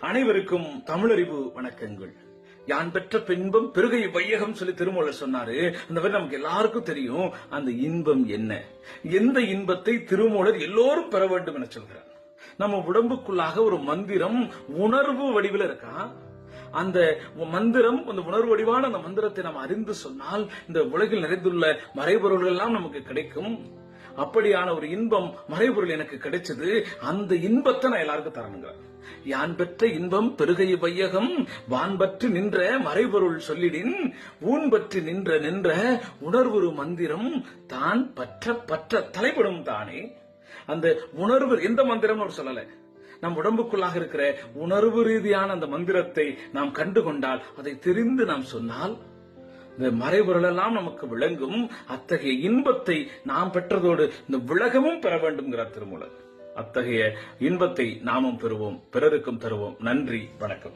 அனைவருக்கும் தமிழறிவு வணக்கங்கள். யான் பெற்ற பின்பம் பெருகை வையகம் சொல்லி திருமூலர் சொன்னாரு. அந்த மாதிரி நமக்கு எல்லாருக்கும் தெரியும் அந்த இன்பம் என்ன. எந்த இன்பத்தை திருமூலர் எல்லோரும் பெற வேண்டும் என சொல்கிறார். நம்ம உடம்புக்குள்ளாக ஒரு மந்திரம் உணர்வு வடிவில் இருக்கா? அந்த மந்திரம் அந்த உணர்வு வடிவான அந்த மந்திரத்தை நாம் அறிந்து சொன்னால் இந்த உலகில் நிறைந்துள்ள மறைபொருள்கள் எல்லாம் நமக்கு கிடைக்கும். அப்படியான ஒரு இன்பம் மறைபொருள் எனக்கு கிடைச்சது. அந்த இன்பத்தை நான் எல்லாருக்கும் தரணுங்கிறேன் யான் பெற்ற இன்பம் பெருகை வையகம் வான்பற்றி நின்ற மறைபொருள் சொல்லிடின் ஊன் பற்றி நின்ற நின்ற உணர்வுரு மந்திரம் தான் பற்ற பற்ற தலைப்படும் தானே. அந்த உணர்வு எந்த மந்திரம் அவர் சொல்லல. நம் உடம்புக்குள்ளாக இருக்கிற உணர்வு ரீதியான அந்த மந்திரத்தை நாம் கண்டுகொண்டால் அதை தெரிந்து நாம் சொன்னால் இந்த மறைபொருள் எல்லாம் நமக்கு விளங்கும் அத்தகைய இன்பத்தை நாம் பெற்றதோடு இந்த விலகமும் பெற வேண்டும்ங்கிறார் திருமூலர். அத்தகைய இன்பத்தை நாமும் பெறுவோம் பிறருக்கும் தருவோம். நன்றி வணக்கம்.